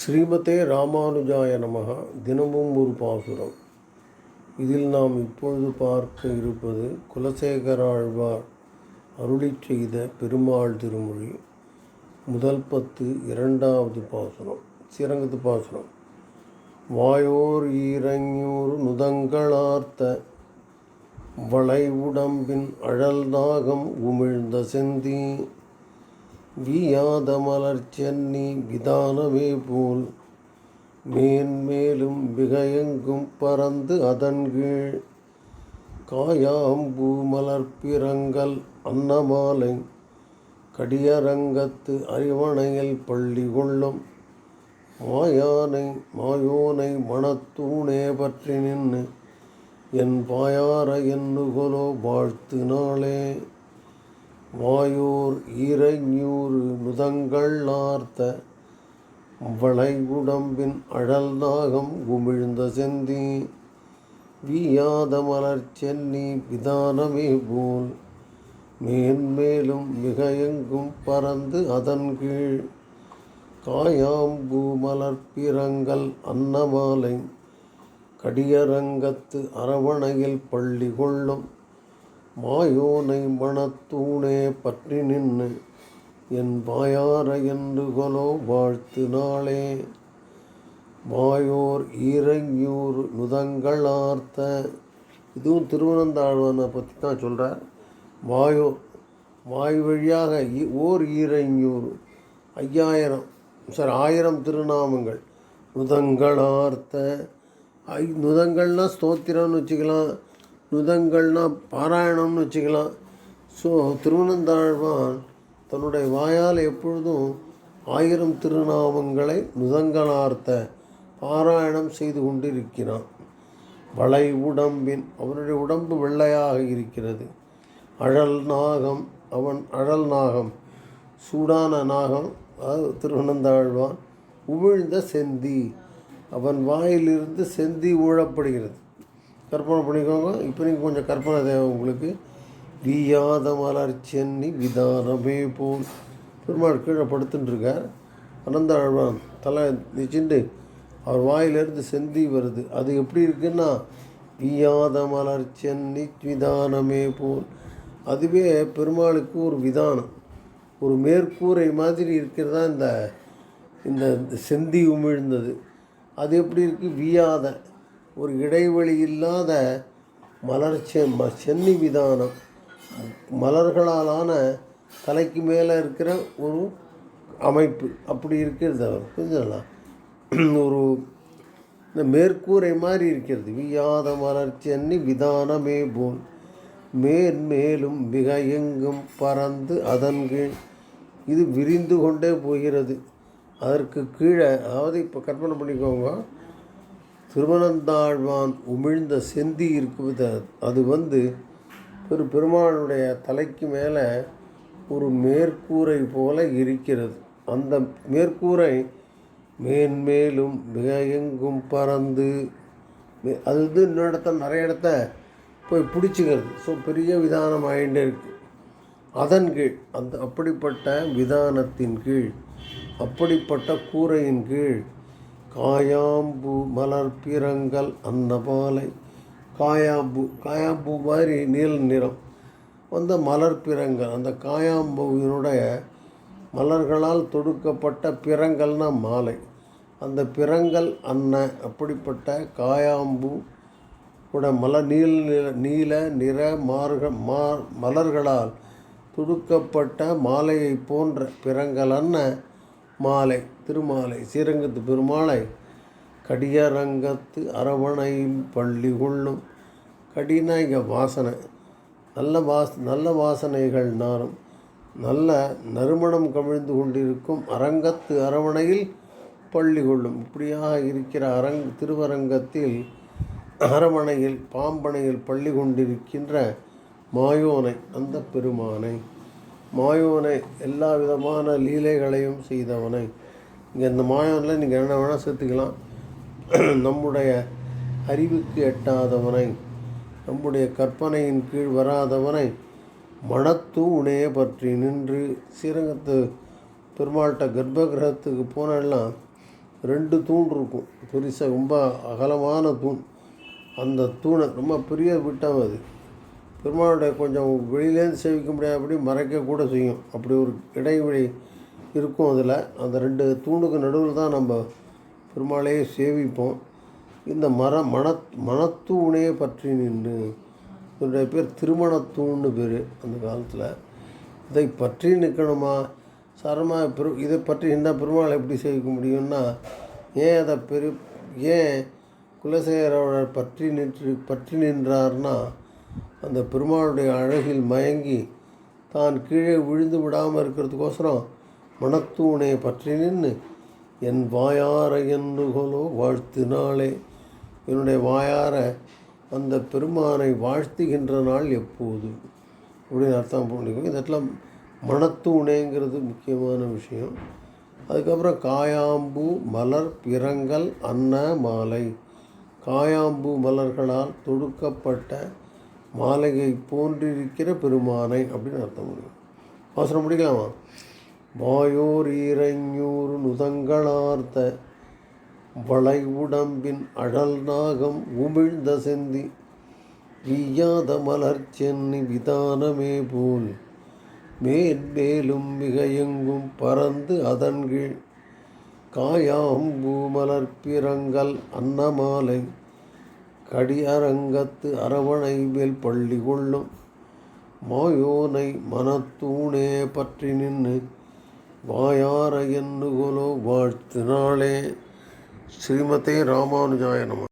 ஸ்ரீமதே ராமானுஜாய நமக. தினமும் ஒரு பாசுரம். இதில் நாம் இப்பொழுது பார்க்க இருப்பது குலசேகராழ்வார் அருளிச் செய்த பெருமாள் திருமொழி முதல் பத்து இரண்டாவது பாசுரம் சிறங்கத்து பாசுரம். வாயோர் ஈரஞ்சூர் நுதங்களார்த்த வளைவுடம்பின் அழல் நாகம் உமிழ்ந்த செந்தி வியாத மலர் சென்னி விதானமே போல் மேன்மேலும் மிகையெங்கும் பறந்து அதன் கீழ் காயாம்பூ மலர்பிறங்கல் அன்னமாலை கடியரங்கத்து அறிவணையில் பள்ளி கொள்ளும் மாயானை மாயோனை மணத்தூணே பற்றி நின்று என் பாயார என்னுகொலோ வாழ்த்து நாளே. வாயோர் ஈரஞூறு நுதங்கள் ஆர்த்த வளைகுடம்பின் அழல் நாகம் உமிழ்ந்த செந்தி வீயாத மலர் சென்னி விதானமே போல் மேன்மேலும் மிக எங்கும் பறந்து அதன் கீழ் காயாம்பூ மலர் பிறங்கள் அன்னமாலை கடியரங்கத்து அரவணையில் பள்ளி கொள்ளும் மாயோனை மணத்தூணே பற்றி நின்று என் வாயார என்று கொலோ வாழ்த்து நாளே மாயோர் ஈரங்கியூர் நுதங்கள் ஆர்த்த. இதுவும் திருவனந்தாழ்வனை பற்றி தான் சொல்கிறார் மாயோர் வாய் வழியாக ஓர் ஈரங்கியூர் ஐயாயிரம் சார் ஆயிரம் திருநாமங்கள் நுதங்களார்த்த ஐ நுதங்கள்னா ஸ்தோத்திரம்னு வச்சுக்கலாம். நுதங்கள்னா பாராயணம்னு வச்சுக்கலாம். ஸோ திருவனந்தாழ்வான் தன்னுடைய வாயால் எப்பொழுதும் ஆயிரம் திருநாமங்களை நுதங்களார்த்த பாராயணம் செய்து கொண்டிருக்கிறான். வளை உடம்பின் அவனுடைய உடம்பு வெள்ளையாக இருக்கிறது. அழல் நாகம் அவன் அழல் நாகம் சூடான நாகம் அதாவது திருவனந்தாழ்வான் உமிழ்ந்த செந்தி. அவன் வாயிலிருந்து செந்தி ஊழப்படுகிறது. கற்பனை பண்ணிக்கோங்க. இப்போ நீங்கள் கொஞ்சம் கற்பனை தேவை உங்களுக்கு. வியாத மலர் சென்னி விதானமே போல். பெருமாள் கீழே படுத்துட்டுருக்கார். அனந்த அனந்தாழ்வான் தலை நிச்சுண்டு அவர் வாயிலிருந்து செந்தி வருது. அது எப்படி இருக்குன்னா வியாத மலர் சென்னி விதானமே போல். அதுவே பெருமாளுக்கு ஒரு விதானம். ஒரு மேற்கூரை மாதிரி இருக்கிறதா இந்த இந்த செந்தி உமிழ்ந்தது. அது எப்படி இருக்குது வியாத. ஒரு இடைவெளி இல்லாத மலர் செ ம சென்னி விதானம். மலர்களாலான தலைக்கு மேலே இருக்கிற ஒரு அமைப்பு. அப்படி இருக்கிறது அவர். புரிஞ்சுங்களா ஒரு இந்த மேற்கூரை மாதிரி இருக்கிறது. வியாத மலர் சென்னி விதானமே போல். மேன்மேலும் மிக எங்கும் பறந்து அதன் கீழ். இது விரிந்து கொண்டே போகிறது. அதற்கு கீழே அதாவது இப்போ கற்பனை பண்ணிக்கோங்க. திருமணந்தாழ்வான் உமிழ்ந்த செந்தி இருக்குது அது வந்து ஒரு பெருமாளுடைய தலைக்கு மேலே ஒரு மேற்கூரை போல இருக்கிறது. அந்த மேற்கூரை மேன்மேலும் மிக எங்கும் பறந்து அது வந்து இன்னொரு இடத்த நிறைய இடத்த போய் பிடிச்சிக்கிறது. ஸோ பெரிய விதானம் ஆகிட்டே இருக்குது அதன் கீழ் அந்த அப்படிப்பட்ட விதானத்தின் கீழ் அப்படிப்பட்ட கூரையின் கீழ் காயாம்பூ மலர் பிறங்கள் அந்த மாலை. காயாம்பூ காயாம்பூ மாதிரி நீல நிறம். அந்த மலர் பிறங்கள் அந்த காயாம்பூவினுடைய மலர்களால் தொடுக்கப்பட்ட பிறங்கள்னால் மாலை. அந்த பிறங்கள் அன்ன அப்படிப்பட்ட காயாம்பு கூட மலர் நீல நிற நீல நிற மார்க மா மலர்களால் துடுக்கப்பட்ட மாலையை போன்ற பிறங்கள் அன்ன மாலை திருமாலை ஸ்ரீரங்கத்து பெருமாளை கடியரங்கத்து அரவணையில் பள்ளி கொள்ளும் கடினா இங்கே வாசனை. நல்ல வாஸ் நல்ல வாசனைகள் நாரும் நல்ல நறுமணம் கவிழ்ந்து கொண்டிருக்கும் அரங்கத்து அரவணையில் பள்ளி கொள்ளும். இப்படியாக இருக்கிற அரங் திருவரங்கத்தில் அரவணையில் பாம்பனையில் பள்ளி கொண்டிருக்கின்ற மாயோனை அந்த பெருமானை. மாயோனை எல்லா விதமான லீலைகளையும் செய்தவனை. இங்கே இந்த மாயோனில் நீங்கள் என்ன வேணால் சேர்த்துக்கலாம். நம்முடைய அறிவுக்கு எட்டாதவனை நம்முடைய கற்பனையின் கீழ் வராதவனை மனத்தூணே பற்றி நின்று ஸ்ரீரங்கத்து பெருமாள்கிட்ட கர்ப்ப கிரகத்துக்கு போனெல்லாம் ரெண்டு தூண் இருக்கும். பெருசாக ரொம்ப அகலமான தூண். அந்த தூணை ரொம்ப பெரிய விட்டம் அது பெருமாளுடைய கொஞ்சம் வெளியிலேருந்து சேவிக்க முடியாதபடி மறைக்க கூட செய்யும். அப்படி ஒரு இடைவெளி இருக்கும் அதில். அந்த ரெண்டு தூணுக்கு நடுவில் தான் நம்ம பெருமாளையே சேவிப்போம். இந்த மர மண மனத்தூணையை பற்றி நின்று இதனுடைய பேர் திருமணத்தூண்னு பேர் அந்த காலத்தில். இதை பற்றி நிற்கணுமா? சரமாக பெரு இதை பற்றி என்ன பெருமாளை எப்படி சேவிக்க முடியும்னா ஏன் அதை பெரு ஏன் குலசேகரோட பற்றி நின்று பற்றி நின்றார்னா அந்த பெருமாளுடைய அழகில் மயங்கி தான் கீழே விழுந்து விடாமல் இருக்கிறதுக்கோசரம் மனத்தூணை பற்றி நின்று என் வாயார என்னுகோலோ வாழ்த்தினாளே. என்னுடைய வாயார அந்த பெருமானை வாழ்த்துகின்ற நாள் எப்போது? அப்படின்னு அர்த்தம் பண்ணிக்கோங்க இந்த இடத்துல மணத்தூணேங்கிறது முக்கியமான விஷயம். அதுக்கப்புறம் காயாம்பூ மலர் பிறங்கல் அன்ன மாலை காயாம்பூ மலர்களால் தொடுக்கப்பட்ட மாலையை போன்றிருக்கிற பெருமானை அப்படின்னு அர்த்தம் முடியும் வாசனம் முடிக்கலாமா? வாயோர் ஈரைஞூறு நுதங்களார்த்த வளை உடம்பின் அழல் நாகம் உமிழ்ந்த செந்தி வீயாத மலர் சென்னி விதானமே போல் மேன்மேலும் மிக எங்கும் பறந்து அதன் கீழ் காயாம்பூ மலர் பிறங்கல் அன்னமாலை கடியரங்கத்து அரவணை மேல் பள்ளி கொள்ளும். மாயோனை மனத்தூணே பற்றி நின்று வாயார எண்ணுகோலோ வாழ்த்தினாளே ஸ்ரீமதே ராமானுஜாய நம.